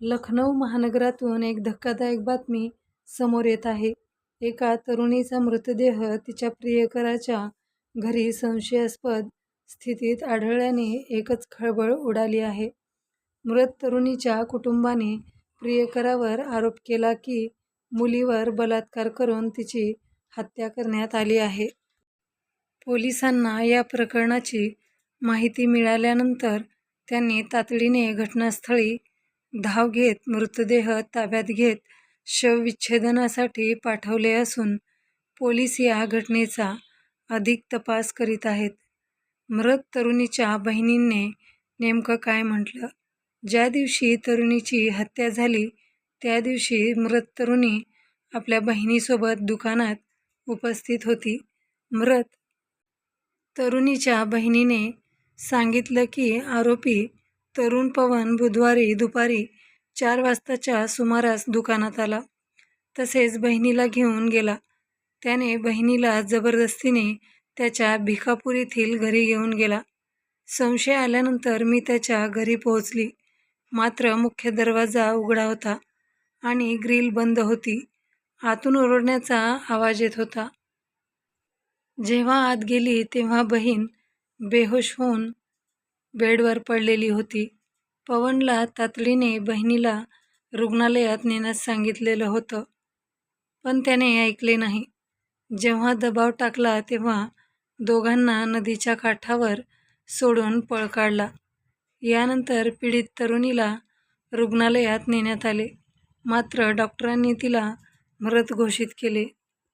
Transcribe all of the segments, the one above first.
लखनौ महानगरातून एक धक्कादायक बातमी समोर येत आहे. एका तरुणीचा मृतदेह तिच्या प्रियकराच्या घरी संशयास्पद स्थितीत आढळल्याने एकच खळबळ उडाली आहे. मृत तरुणीच्या कुटुंबाने प्रियकरावर आरोप केला की मुलीवर बलात्कार करून तिची हत्या करण्यात आली आहे. पोलिसांना या प्रकरणाची माहिती मिळाल्यानंतर त्यांनी तातडीने घटनास्थळी धाव घेत मृतदेह ताब्यात घेत शवविच्छेदनासाठी पाठवले असून पोलीस या घटनेचा अधिक तपास करीत आहेत. मृत तरुणीच्या बहिणीने नेमकं काय म्हटलं? ज्या दिवशी तरुणीची हत्या झाली त्या दिवशी मृत तरुणी आपल्या बहिणीसोबत दुकानात उपस्थित होती. मृत तरुणीच्या बहिणीने सांगितलं की आरोपी तरुण पवन बुधवारी दुपारी चार वाजताच्या सुमारास दुकानात आला. तसेच बहिणीला घेऊन गेला. त्याने बहिणीला जबरदस्तीने त्याच्या भिकापूर येथील घरी घेऊन गेला. संशय आल्यानंतर मी त्याच्या घरी पोहोचली. मात्र मुख्य दरवाजा उघडा होता आणि ग्रिल बंद होती. आतून ओरडण्याचा आवाज येत होता. जेव्हा आत गेली तेव्हा बहीण बेहोश होऊन बेडवर पडलेली होती. पवनला तातडीने बहिणीला रुग्णालयात नेण्यास सांगितलेलं होतं. पण त्याने ऐकले नाही. जेव्हा दबाव टाकला तेव्हा दोघांना नदीच्या काठावर सोडून पळ काढला. यानंतर पीडित तरुणीला रुग्णालयात नेण्यात आले. मात्र डॉक्टरांनी तिला मृत घोषित केले.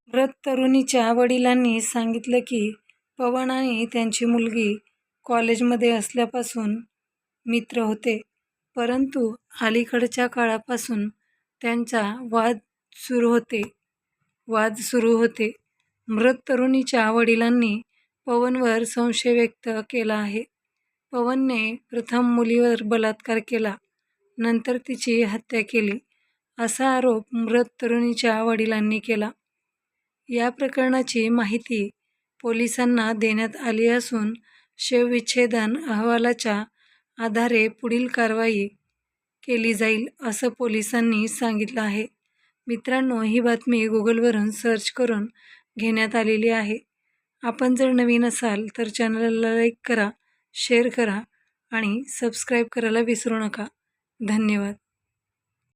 मृत तरुणीच्या वडिलांनी सांगितलं की पवन आणि त्यांची मुलगी कॉलेजमध्ये असल्यापासून मित्र होते. परंतु अलीकडच्या काळापासून त्यांचा वाद सुरू होते वाद सुरू होते. मृत तरुणीच्या वडिलांनी पवनवर संशय व्यक्त केला आहे. पवनने प्रथम मुलीवर बलात्कार केला, नंतर तिची हत्या केली, असा आरोप मृत तरुणीच्या वडिलांनी केला. या प्रकरणाची माहिती पोलिसांना देण्यात आली असून शवविच्छेदन अहवालाच्या आधारे पुढील कारवाई केली जाईल, असं पोलिसांनी सांगितलं आहे. मित्रांनो, ही बातमी गुगलवरून सर्च करून घेण्यात आलेली आहे. आपण जर नवीन असाल तर चॅनलला लाईक करा, शेअर करा आणि सबस्क्राईब करायला विसरू नका. धन्यवाद.